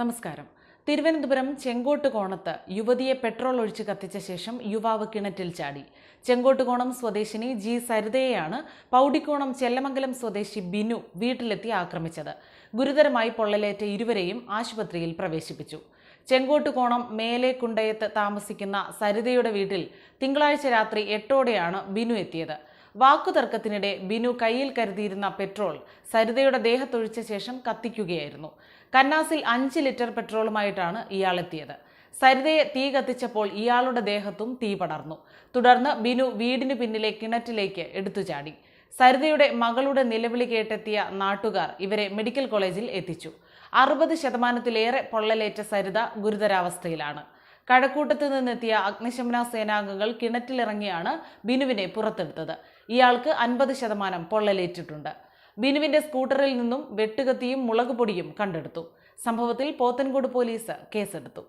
നമസ്കാരം. തിരുവനന്തപുരം ചെങ്കോട്ടുകോണത്ത് യുവതിയെ പെട്രോൾ ഒഴിച്ച് കത്തിച്ച ശേഷം യുവാവ് കിണറ്റിൽ ചാടി. ചെങ്കോട്ടുകോണം സ്വദേശിനി ജി സരിതയെയാണ് പൗടിക്കോണം ചെല്ലമംഗലം സ്വദേശി ബിനു വീട്ടിലെത്തി ആക്രമിച്ചത്. ഗുരുതരമായി പൊള്ളലേറ്റ ഇരുവരെയും ആശുപത്രിയിൽ പ്രവേശിപ്പിച്ചു. ചെങ്കോട്ടുകോണം മേലെ കുണ്ടയത്ത് താമസിക്കുന്ന സരിതയുടെ വീട്ടിൽ തിങ്കളാഴ്ച രാത്രി എട്ടോടെയാണ് ബിനു എത്തിയത്. വാക്കുതർക്കത്തിനിടെ ബിനു കയ്യിൽ കരുതിയിരുന്ന പെട്രോൾ സരിതയുടെ ദേഹത്തൊഴിച്ച ശേഷം കത്തിക്കുകയായിരുന്നു. കന്നാസിൽ അഞ്ച് ലിറ്റർ പെട്രോളുമായിട്ടാണ് ഇയാളെത്തിയത്. സരിതയെ തീ കത്തിച്ചപ്പോൾ ഇയാളുടെ ദേഹത്തും തീ പടർന്നു. തുടർന്ന് ബിനു വീടിനു പിന്നിലെ കിണറ്റിലേക്ക് എടുത്തു ചാടി സരിതയുടെ മകളുടെ നിലവിളി കേട്ടെത്തിയ നാട്ടുകാർ ഇവരെ മെഡിക്കൽ കോളേജിൽ എത്തിച്ചു. അറുപത് ശതമാനത്തിലേറെ പൊള്ളലേറ്റ സരിത ഗുരുതരാവസ്ഥയിലാണ്. കഴക്കൂട്ടത്ത് നിന്നെത്തിയ അഗ്നിശമന സേനാംഗങ്ങൾ കിണറ്റിലിറങ്ങിയാണ് ബിനുവിനെ പുറത്തെടുത്തത്. ഇയാൾക്ക് അൻപത് ശതമാനം പൊള്ളലേറ്റിട്ടുണ്ട്. ബിനുവിന്റെ സ്കൂട്ടറിൽ നിന്നും വെട്ടുകത്തിയും മുളകുപൊടിയും കണ്ടെടുത്തു. സംഭവത്തിൽ പോത്തൻകോട് പോലീസ് കേസെടുത്തു.